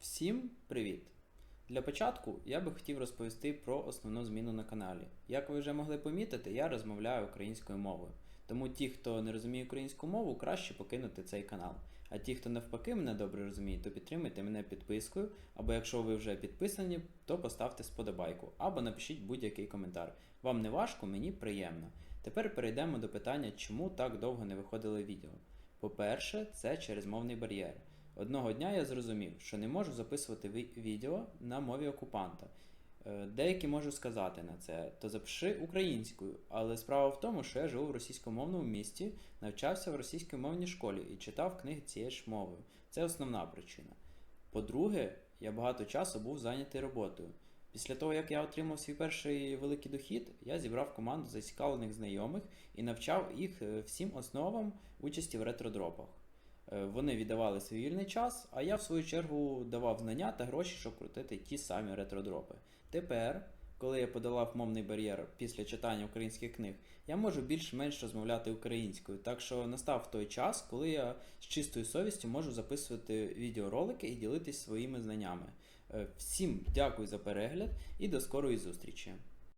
Всім привіт! Для початку я би хотів розповісти про основну зміну на каналі. Як ви вже могли помітити, я розмовляю українською мовою. Тому ті, хто не розуміє українську мову, краще покинути цей канал. А ті, хто навпаки мене добре розуміє, то підтримуйте мене підпискою, або якщо ви вже підписані, то поставте сподобайку, або напишіть будь-який коментар. Вам не важко, мені приємно. Тепер перейдемо до питання, чому так довго не виходили відео. По-перше, це через мовний бар'єр. Одного дня я зрозумів, що не можу записувати відео на мові окупанта. Е, Деякі можуть сказати на це, то запиши українською, але справа в тому, що я живу в російськомовному місті, навчався в російськомовній школі і читав книги цією ж мовою. Це основна причина. По-друге, я багато часу був зайнятий роботою. Після того, як я отримав свій перший великий дохід, я зібрав команду зацікавлених знайомих і навчав їх е, всім основам участі в ретродропах. Е, Вони віддавали свій вільний час, а я в свою чергу давав знання та гроші, щоб крутити ті самі ретродропи. Тепер, коли я подолав мовний бар'єр після читання українських книг, я можу більш-менш розмовляти українською. Так що настав той час, коли я з чистою совістю можу записувати відеоролики і ділитись своїми знаннями. Е, Всім дякую за перегляд і до скорої зустрічі!